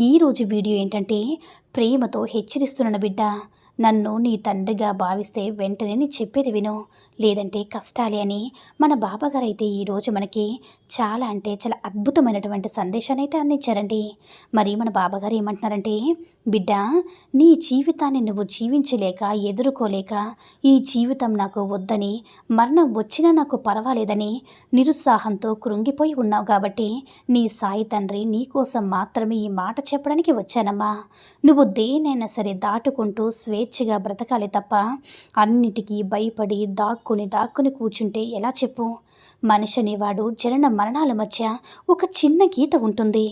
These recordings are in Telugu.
ఈరోజు వీడియో ఏంటంటే ప్రేమతో హెచ్చరిస్తున్నాను బిడ్డ. నన్ను నీ తండ్రిగా భావిస్తే వెంటనే నీ చెప్పేది విను. లేదంటే కష్టాలే అని మన బాబాగారు అయితే ఈరోజు మనకి చాలా అంటే చాలా అద్భుతమైనటువంటి సందేశాన్ని అయితే అందించారండి. మరి మన బాబాగారు ఏమంటున్నారంటే బిడ్డ నీ జీవితాన్ని నువ్వు జీవించలేక ఎదుర్కోలేక ఈ జీవితం నాకు వద్దని మరణం వచ్చినా నాకు పర్వాలేదని నిరుత్సాహంతో కృంగిపోయి ఉన్నావు కాబట్టి నీ సాయి తండ్రి నీకోసం మాత్రమే ఈ మాట చెప్పడానికి వచ్చానమ్మా. నువ్వు దేనైనా సరే దాటుకుంటూ స్వేచ్ఛగా బ్రతకాలి తప్ప అన్నిటికీ భయపడి దాక్కుని దాక్కుని కూర్చుంటే ఎలా చెప్పు? మనిషి అనేవాడు జనన మరణాల మధ్య ఒక చిన్న గీత ఉంటుంది.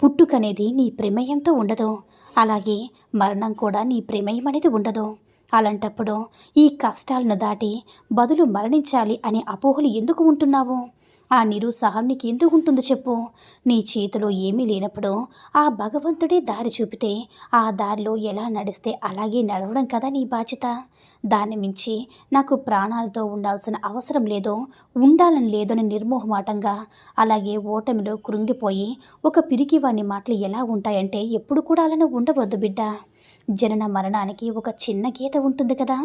పుట్టుకనేది నీ ప్రమేయంతో ఉండదు. అలాగే మరణం కూడా నీ ప్రమేయం అనేది ఉండదు. అలాంటప్పుడు ఈ కష్టాలను దాటి బదులు మరణించాలి అనే అపోహలు ఎందుకు ఉంటున్నావు? ఆ నిరుత్సాహం నీకు ఎందుకు ఉంటుందో చెప్పు? నీ చేతిలో ఏమీ లేనప్పుడు ఆ భగవంతుడే దారి చూపితే ఆ దారిలో ఎలా నడిస్తే అలాగే నడవడం కదా నీ బాధ్యత. దాన్ని మించి నాకు ప్రాణాలతో ఉండాల్సిన అవసరం లేదో ఉండాలని లేదని నిర్మోహమాటంగా అలాగే ఓటమిలో కృంగిపోయి ఒక పిరికివాని మాటలు ఎలా ఉంటాయంటే ఎప్పుడు కూడా అలానే ఉండవద్దు బిడ్డ. జనన మరణానికి ఒక చిన్న గీత ఉంటుంది కదా?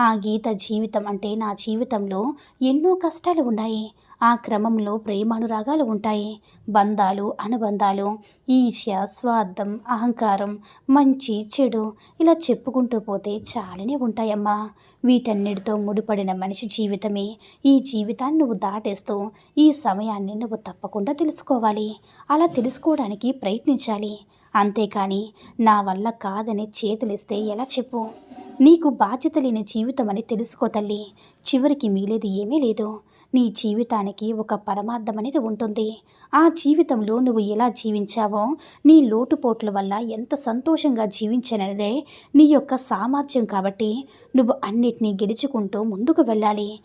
ఆ గీత జీవితం అంటే నా జీవితంలో ఎన్నో కష్టాలు ఉన్నాయి. ఆ క్రమంలో ప్రేమానురాగాలు ఉంటాయి. బంధాలు అనుబంధాలు ఈర్ష్య స్వార్థం అహంకారం మంచి చెడు ఇలా చెప్పుకుంటూ పోతే చాలానే ఉంటాయమ్మా. వీటన్నిటితో ముడిపడిన మనిషి జీవితమే ఈ జీవితాన్ని నువ్వు దాటేస్తూ ఈ సమయాన్ని నువ్వు తప్పకుండా తెలుసుకోవాలి. అలా తెలుసుకోవడానికి ప్రయత్నించాలి. అంతేకాని నా వల్ల కాదని చేతులిస్తే ఎలా చెప్పు? నీకు బాధ్యత లేని జీవితం అని తెలుసుకో తల్లి. చివరికి మిగిలేది ఏమీ లేదు. నీ జీవితానికి ఒక పరమార్థం అనేది ఉంటుంది. ఆ జీవితంలో నువ్వు ఎలా జీవించావో నీ లోటుపోట్ల వల్ల ఎంత సంతోషంగా జీవించనదే నీ యొక్క సామర్థ్యం కాబట్టి నువ్వు అన్నిటినీ గెలుచుకుంటూ ముందుకు వెళ్ళాలి.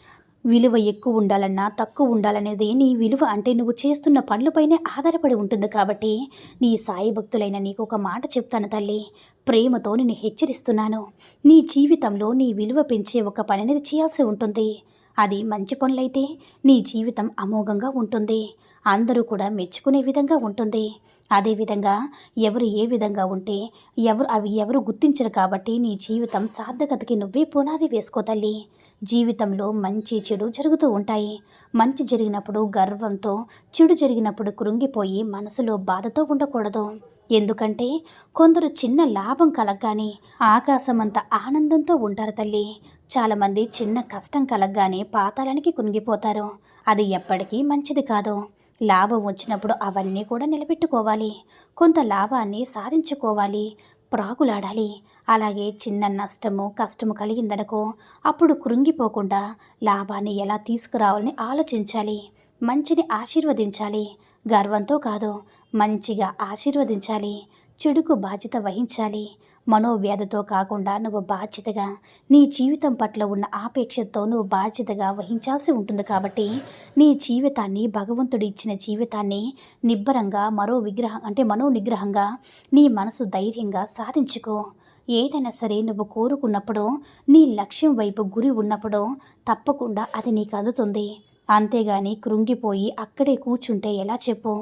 విలువ ఎక్కువ ఉండాలన్నా తక్కువ ఉండాలనేది నీ విలువ అంటే నువ్వు చేస్తున్న పనులపైనే ఆధారపడి ఉంటుంది కాబట్టి నీ సాయి భక్తులైన నీకు ఒక మాట చెప్తాను తల్లి. ప్రేమతో నిన్ను హెచ్చరిస్తున్నాను. నీ జీవితంలో నీ విలువ పెంచే ఒక పని అనేది చేయాల్సి ఉంటుంది. అది మంచి పనులైతే నీ జీవితం అమోఘంగా ఉంటుంది. అందరూ కూడా మెచ్చుకునే విధంగా ఉంటుంది. అదేవిధంగా ఎవరు ఏ విధంగా ఉంటే ఎవరు అవి ఎవరు గుర్తించరు కాబట్టి నీ జీవితం సార్థకతకి నువ్వే పునాది వేసుకో తల్లి. జీవితంలో మంచి చెడు జరుగుతూ ఉంటాయి. మంచి జరిగినప్పుడు గర్వంతో చెడు జరిగినప్పుడు కృంగిపోయి మనసులో బాధతో ఉండకూడదు. ఎందుకంటే కొందరు చిన్న లాభం కలగగానే ఆకాశమంత ఆనందంతో ఉంటారు తల్లి. చాలామంది చిన్న కష్టం కలగగానే పాతాళానికి కునిగిపోతారు అది ఎప్పటికీ మంచిది కాదు. లాభం వచ్చినప్పుడు అవన్నీ కూడా నిలబెట్టుకోవాలి. కొంత లాభాన్ని సాధించుకోవాలి. ప్రాగులాడాలి అలాగే చిన్న నష్టము కష్టము కలిగిందనుకో అప్పుడు కృంగిపోకుండా లాభాన్ని ఎలా తీసుకురావాలని ఆలోచించాలి. మంచిని ఆశీర్వదించాలి. గర్వంతో కాదు మంచిగా ఆశీర్వదించాలి. చెడుకు బాధ్యత వహించాలి. మనోవ్యాధితో కాకుండా నువ్వు బాధ్యతగా నీ జీవితం పట్ల ఉన్న ఆపేక్షతో నువ్వు బాధ్యతగా వహించాల్సి ఉంటుంది కాబట్టి నీ జీవితాన్ని భగవంతుడు ఇచ్చిన జీవితాన్ని నిబ్బరంగా మరో విగ్రహం అంటే మనో నిగ్రహంగా నీ మనసు ధైర్యంగా సాధించుకో. ఏదైనా సరే నువ్వు కోరుకున్నప్పుడు నీ లక్ష్యం వైపు గురి ఉన్నప్పుడు తప్పకుండా అది నీకు అందుతుంది. అంతేగాని కృంగిపోయి అక్కడే కూర్చుంటే ఎలా చెప్పు?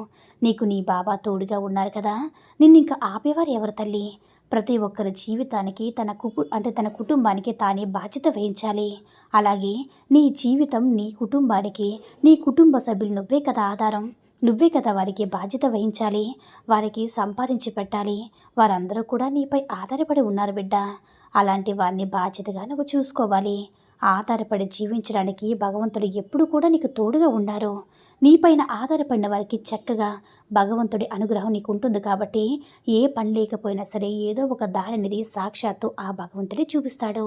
నీకు నీ బాబా తోడుగా ఉన్నారు కదా? నిన్ను ఇంకా ఆపేవారు ఎవరు తల్లి? ప్రతి ఒక్కరి జీవితానికి తన కుపు అంటే తన కుటుంబానికి తానే బాధ్యత వహించాలి. అలాగే నీ జీవితం నీ కుటుంబానికి నీ కుటుంబ సభ్యులు నువ్వే కదా ఆధారం. నువ్వే కదా వారికి బాధ్యత వహించాలి. వారికి సంపాదించి పెట్టాలి. వారందరూ కూడా నీపై ఆధారపడి ఉన్నారు బిడ్డ. అలాంటి వారిని బాధ్యతగా నువ్వు చూసుకోవాలి. ఆధారపడి జీవించడానికి భగవంతుడు ఎప్పుడు కూడా నీకు తోడుగా ఉన్నారు నీపైన ఆధారపడిన వారికి చక్కగా భగవంతుడి అనుగ్రహం నీకు ఉంటుంది కాబట్టి ఏ పని లేకపోయినా సరే ఏదో ఒక దారినిది సాక్షాత్తు ఆ భగవంతుడే చూపిస్తాడు.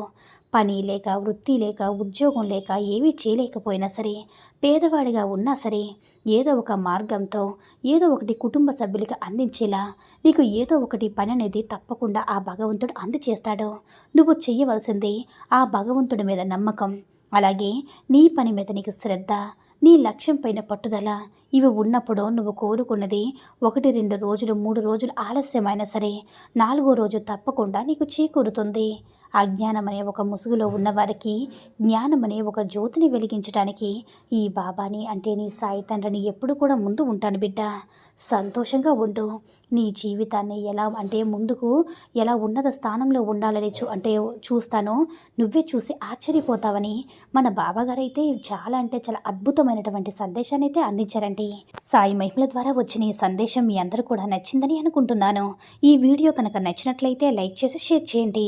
పని లేక వృత్తి లేక ఉద్యోగం లేక ఏమీ చేయలేకపోయినా సరే పేదవాడిగా ఉన్నా సరే ఏదో ఒక మార్గంతో ఏదో ఒకటి కుటుంబ సభ్యులకి అందించేలా నీకు ఏదో ఒకటి పని అనేది తప్పకుండా ఆ భగవంతుడు అందచేస్తాడు. నువ్వు చేయవలసింది ఆ భగవంతుడి మీద నమ్మకం అలాగే నీ పని మీద నీకు శ్రద్ధ నీ లక్ష్యం పైన పట్టుదల ఇవి ఉన్నప్పుడు నువ్వు కోరుకున్నది ఒకటి రెండు రోజులు మూడు రోజులు ఆలస్యమైనా సరే నాలుగో రోజు తప్పకుండా నీకు చేకూరుతుంది. అజ్ఞానం అనే ఒక ముసుగులో ఉన్నవారికి జ్ఞానం అనే ఒక జ్యోతిని వెలిగించడానికి ఈ బాబాని అంటే నీ సాయి తండ్రిని ఎప్పుడు కూడా ముందు ఉంటాను బిడ్డ. సంతోషంగా ఉండు. నీ జీవితాన్ని ఎలా అంటే ముందుకు ఎలా ఉన్నత స్థానంలో ఉండాలని చూ అంటే చూస్తానో నువ్వే చూసి ఆశ్చర్యపోతావని మన బాబాగారు అయితే చాలా అంటే చాలా అద్భుతమైనటువంటి సందేశాన్ని అయితే అందించారండి. సాయి మహిమల ద్వారా వచ్చిన ఈ సందేశం మీ అందరూ కూడా నచ్చిందని అనుకుంటున్నాను. ఈ వీడియో కనుక నచ్చినట్లయితే లైక్ చేసి షేర్ చేయండి.